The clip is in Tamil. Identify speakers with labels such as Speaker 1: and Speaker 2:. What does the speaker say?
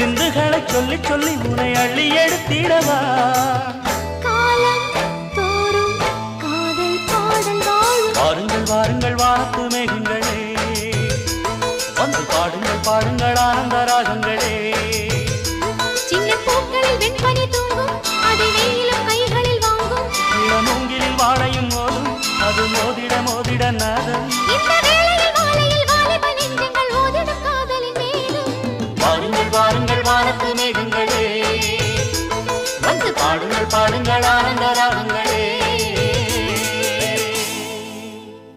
Speaker 1: சிந்துகளை சொல்லி சொல்லி உனை அள்ளி எடுத்திடவா? வாருங்கள் வாருங்கள் வாத்து மேகங்களே. வந்து பாடுங்கள் பாடுங்கள் ஆனந்த ராகங்களே.
Speaker 2: சின்ன பூக்களில் வெண்பனி தூங்கும் அது வெயிலும் கைகளில் வாங்கும்.
Speaker 1: இள மூங்கிலில் வாழையும் மோதும் அது மோதிட மோதிட நாதம் வாருங்கள் பார்த்து நெடுங்களே வந்து பாடுங்கள் பாடுங்கள் ஆனந்த ராகங்கள்